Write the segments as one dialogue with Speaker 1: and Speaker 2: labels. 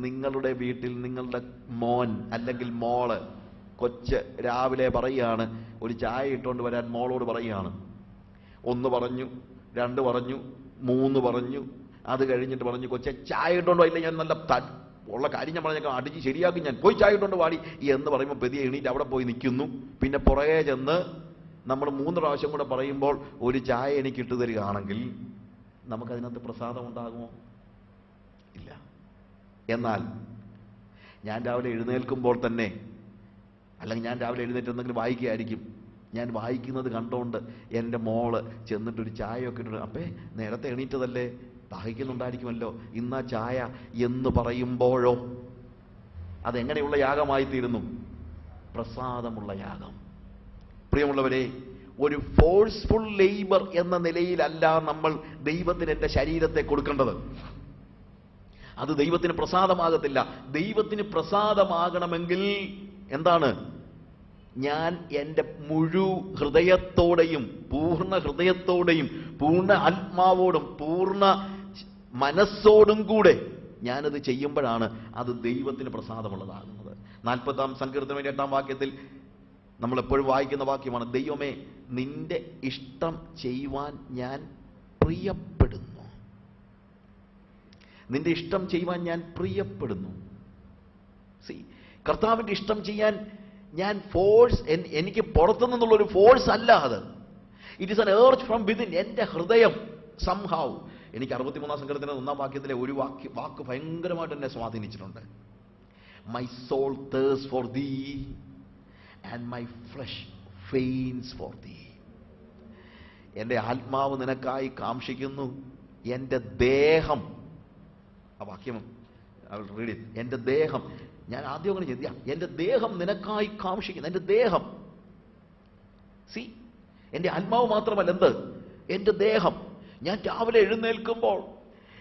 Speaker 1: നിങ്ങളുടെ വീട്ടിൽ നിങ്ങളുടെ മോൻ അല്ലെങ്കിൽ മോൾ കൊച്ച് രാവിലെ പറയുകയാണ് ഒരു ചായ ഇട്ടുകൊണ്ട് വരാൻ മോളോട് പറയുകയാണ്. ഒന്ന് പറഞ്ഞു രണ്ട് പറഞ്ഞു മൂന്ന് പറഞ്ഞു. അത് കഴിഞ്ഞിട്ട് പറഞ്ഞു കൊച്ചെ ചായ ഇട്ടുകൊണ്ട് ഇല്ല ഞാൻ നല്ല ഉള്ള കാര്യം ഞാൻ പറഞ്ഞേക്കാം അടിച്ച് ശരിയാക്കി ഞാൻ. പോയി ചായ ഇട്ടുകൊണ്ട് വാടി. എന്ന് പറയുമ്പോൾ പ്രതി എണീറ്റ് അവിടെ പോയി നിൽക്കുന്നു. പിന്നെ പുറകെ ചെന്ന് നമ്മൾ മൂന്ന് പ്രാവശ്യം കൂടെ പറയുമ്പോൾ ഒരു ചായ എനിക്ക് ഇട്ടു തരികയാണെങ്കിൽ നമുക്കതിനകത്ത് പ്രസാദം ഉണ്ടാകുമോ? ഇല്ല. എന്നാൽ ഞാൻ രാവിലെ എഴുന്നേൽക്കുമ്പോൾ തന്നെ അല്ലെങ്കിൽ ഞാൻ രാവിലെ എഴുന്നേറ്റ് എന്തെങ്കിലും വായിക്കുകയായിരിക്കും. ഞാൻ വായിക്കുന്നത് കണ്ടുകൊണ്ട് എന്റെ മോൾ ചെന്നിട്ടൊരു ചായയൊക്കെ ഇട്ടു അപ്പേ നേരത്തെ എണീറ്റതല്ലേ? ദാഹിക്കുന്നുണ്ടായിരിക്കുമല്ലോ. ഇന്നാ ചായ എന്ന് പറയുമ്പോഴോ? അതെങ്ങനെയുള്ള യാഗമായി തീരുന്നു പ്രസാദമുള്ള യാഗം. പ്രിയമുള്ളവരെ ഒരു ഫോഴ്സ്ഫുൾ ലേബർ എന്ന നിലയിലല്ല നമ്മൾ ദൈവത്തിന് എന്റെ ശരീരത്തെ കൊടുക്കേണ്ടത്. അത് ദൈവത്തിന് പ്രസാദമാകത്തില്ല. ദൈവത്തിന് പ്രസാദമാകണമെങ്കിൽ എന്താണ്? ഞാൻ എന്റെ മുഴു ഹൃദയത്തോടെയും പൂർണ ഹൃദയത്തോടെയും പൂർണ ആത്മാവോടും പൂർണ മനസ്സോടും കൂടെ ഞാനത് ചെയ്യുമ്പോഴാണ് അത് ദൈവത്തിന് പ്രസാദമുള്ളതാകുന്നത്. നാൽപ്പത്താം സങ്കീർത്തനം എട്ടാം വാക്യത്തിൽ നമ്മൾ എപ്പോഴും വായിക്കുന്ന വാക്യമാണ് ദൈവമേ നിന്റെ ഇഷ്ടം ചെയ്യുവാൻ ഞാൻ പ്രിയപ്പെടുന്നു നിന്റെ ഇഷ്ടം ചെയ്യുവാൻ ഞാൻ പ്രിയപ്പെടുന്നു. സി കർത്താവിന്റെ ഇഷ്ടം ചെയ്യാൻ ഞാൻ ഫോഴ്സ് എനിക്ക് പുറത്തു നിന്നുള്ള ഒരു ഫോഴ്സ് അല്ല അത്. It is an urge from within എന്റെ ഹൃദയം സംഹാവ് എനിക്ക് അറുപത്തിമൂന്നാം സംഘത്തിന്റെ ഒന്നാം വാക്യത്തിലെ ഒരു വാക്യ വാക്ക് ഭയങ്കരമായിട്ട് എന്നെ സ്വാധീനിച്ചിട്ടുണ്ട്. My soul thirsts for thee and my flesh faints for thee എന്റെ ആത്മാവ് നിനക്കായി കാംക്ഷിക്കുന്നു. എന്റെ ദേഹം ആ വാക്യം റീഡ് എന്റെ ദേഹം ഞാൻ ആദ്യം അങ്ങനെ ചെയ്തിയ എന്റെ ദേഹം നിനക്കായി കാക്ഷിക്കുന്നു. എന്റെ ദേഹം. സി എന്റെ ആത്മാവ് മാത്രമല്ല എന്ത്? എന്റെ ദേഹം. ഞാൻ രാവിലെ എഴുന്നേൽക്കുമ്പോൾ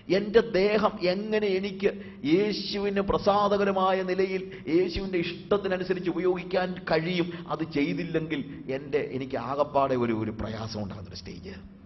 Speaker 1: എന്റെ ദേഹം എങ്ങനെ എനിക്ക് യേശുവിന് പ്രസാദകരമായ നിലയിൽ യേശുവിന്റെ ഇഷ്ടത്തിനനുസരിച്ച് ഉപയോഗിക്കാൻ കഴിയും? അത് ചെയ്തില്ലെങ്കിൽ എന്റെ എനിക്ക് ആകപ്പാടെ ഒരു ഒരു പ്രയാസം ഉണ്ടാകുന്നൊരു സ്റ്റേജ്